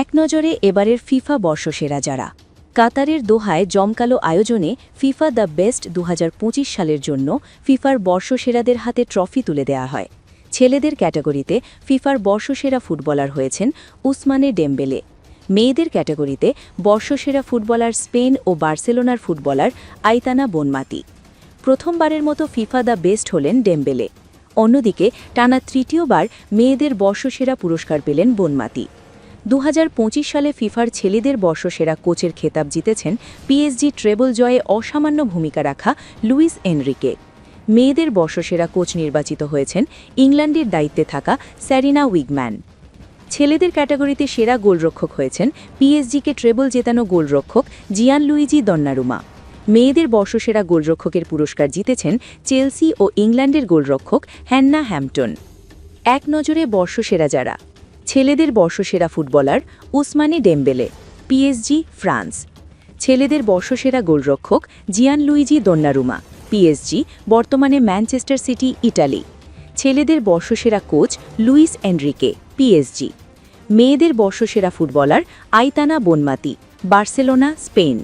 এক নজরে এবারের ফিফা বর্ষসেরা যারা। কাতারের দোহায় জমকালো আয়োজনে ফিফা দ্য বেস্ট দু হাজার পঁচিশ সালের জন্য ফিফার বর্ষসেরাদের হাতে ট্রফি তুলে দেয়া হয়। ছেলেদের ক্যাটাগরিতে ফিফার বর্ষসেরা ফুটবলার হয়েছেন উসমানে ডেম্বেলে। মেয়েদের ক্যাটাগরিতে বর্ষসেরা ফুটবলার স্পেন ও বার্সেলোনার ফুটবলার আইতানা বনমাতি। প্রথমবারের মতো ফিফা দ্য বেস্ট হলেন ডেম্বেলে। অন্যদিকে টানা তৃতীয়বার মেয়েদের বর্ষসেরা পুরস্কার পেলেন বনমাতি। দু হাজার পঁচিশ সালে ফিফার ছেলেদের বর্ষসেরা কোচের খেতাব জিতেছেন পিএসজি ট্রেবল জয়ে অসামান্য ভূমিকা রাখা লুইস এনরিকে। মেয়েদের বর্ষসেরা কোচ নির্বাচিত হয়েছেন ইংল্যান্ডের দায়িত্বে থাকা স্যারিনা উইগম্যান। ছেলেদের ক্যাটাগরিতে সেরা গোলরক্ষক হয়েছেন পিএসজিকে ট্রেবল জেতানো গোলরক্ষক জিয়ান লুইজি দন্নারুমা। মেয়েদের বর্ষসেরা গোলরক্ষকের পুরস্কার জিতেছেন চেলসি ও ইংল্যান্ডের গোলরক্ষক হ্যান্না হ্যাম্পটন। এক নজরে বর্ষসেরা যারা ছেলেদের বর্ষসেরা footballer Ousmane Dembele PSG France. ছেলেদের বর্ষসেরা গোলরক্ষক জিয়ান লুইজি দন্নারুমা পিএসজি বর্তমানে ম্যানচেস্টার সিটি, ইটালি। ছেলেদের বর্ষসেরা কোচ লুইস এনরিকে পিএসজি মেয়েদের বর্ষসেরা footballer Aitana Bonmati, Barcelona, Spain.